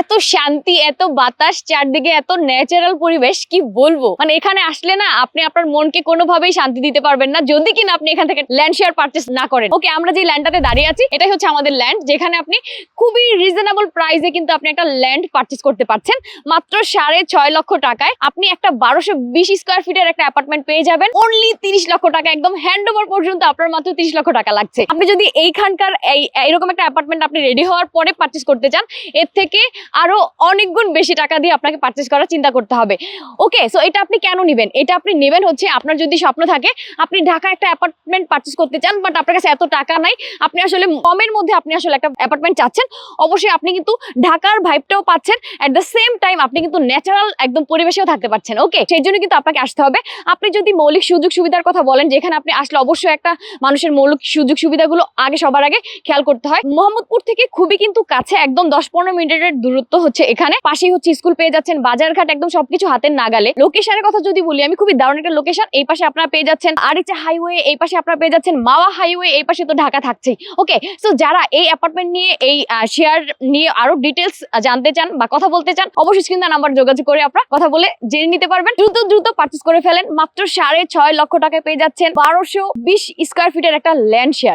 এত শান্তি, এত বাতাস, চারদিকে এত ন্যাচারাল পরিবেশ, কি বলব? মানে এখানে আসলে না, আপনি আপনার মনকে কোনোভাবেই শান্তি দিতে পারবেন না, যদি কিনা আপনি এখান থেকে ল্যান্ড শেয়ার পারচেস না করেন। ওকে আমরা যে ল্যান্ডটাতে দাঁড়িয়ে আছি, এটাই হচ্ছে আমাদের ল্যান্ড যেখানে আপনি খুবই রিজনেবল প্রাইসে কিন্তু আপনি একটা ল্যান্ড পারচেস করতে পারছেন। মাত্র সাড়ে ছয় লক্ষ টাকায় আপনি একটা বারোশো বিশ স্কোয়ার ফিটের একটা অ্যাপার্টমেন্ট পেয়ে যাবেন। অনলি তিরিশ লক্ষ টাকা, একদম হ্যান্ড ওভার পর্যন্ত আপনার মাত্র তিরিশ লক্ষ টাকা লাগছে। আপনি যদি এইখানকার এই একটা অ্যাপার্টমেন্ট আপনি রেডি হওয়ার পরে পারচেস করতে চান, এর থেকে আরও অনেক গুণ বেশি টাকা দিয়ে আপনাকে পারচেস করার চিন্তা করতে হবে। ওকে সো এটা আপনি কেন নেবেন? এটা আপনি নেবেন হচ্ছে আপনার যদি স্বপ্ন থাকে, আপনি ঢাকা একটা অ্যাপার্টমেন্ট পারচেস করতে চান বাট আপনার কাছে এত টাকা নাই, আপনি আসলে কমের মধ্যে আপনি আসলে একটা অ্যাপার্টমেন্ট চাচ্ছেন, অবশ্যই আপনি কিন্তু ঢাকার ভাইবটাও পাচ্ছেন অ্যাট দ্য সেম টাইম আপনি কিন্তু ন্যাচারাল একদম পরিবেশেও থাকতে পারছেন ওকে সেই জন্য কিন্তু আপনাকে আসতে হবে। আপনি যদি মৌলিক সুযোগ সুবিধার কথা বলেন, যেখানে আপনি আসলে অবশ্যই একটা মানুষের মৌলিক সুযোগ সুবিধাগুলো আগে সবার আগে খেয়াল করতে হয়। মোহাম্মদপুর থেকে খুবই কিন্তু কাছে, একদম দশ পনেরো মিনিটের দূরত্ব হচ্ছে এখানে। পাশেই হচ্ছে স্কুল পেয়ে যাচ্ছেন বাজারঘাট, একদম সবকিছু হাতের নাগালে। লোকেশনের কথা যদি বলি, আমি খুবই দারুণ একটা লোকেশন এই পাশে আপনারা পেয়ে যাচ্ছেন আর আরিচা হাইওয়ে এই পাশে আপনারা পেয়ে যাচ্ছেন মাওয়া হাইওয়ে এই পাশে তো ঢাকা থাকছেই। ওকে সো যারা এই অ্যাপার্টমেন্ট নিয়ে, এই শেয়ার নিয়ে আরও ডিটেলস জানতে চান বা কথা বলতে চান, অবশ্যই স্ক্রিন নাম্বার যোগাযোগ করে আপনারা কথা বলে জেনে নিতে পারবেন। দ্রুত দ্রুত পার্চেস করে ফেলেন। মাত্র সাড়ে ছয় লক্ষ টাকায় পেয়ে যাচ্ছেন বারোশো বিশ স্কোয়ার ফিটের একটা ল্যান্ড শেয়ার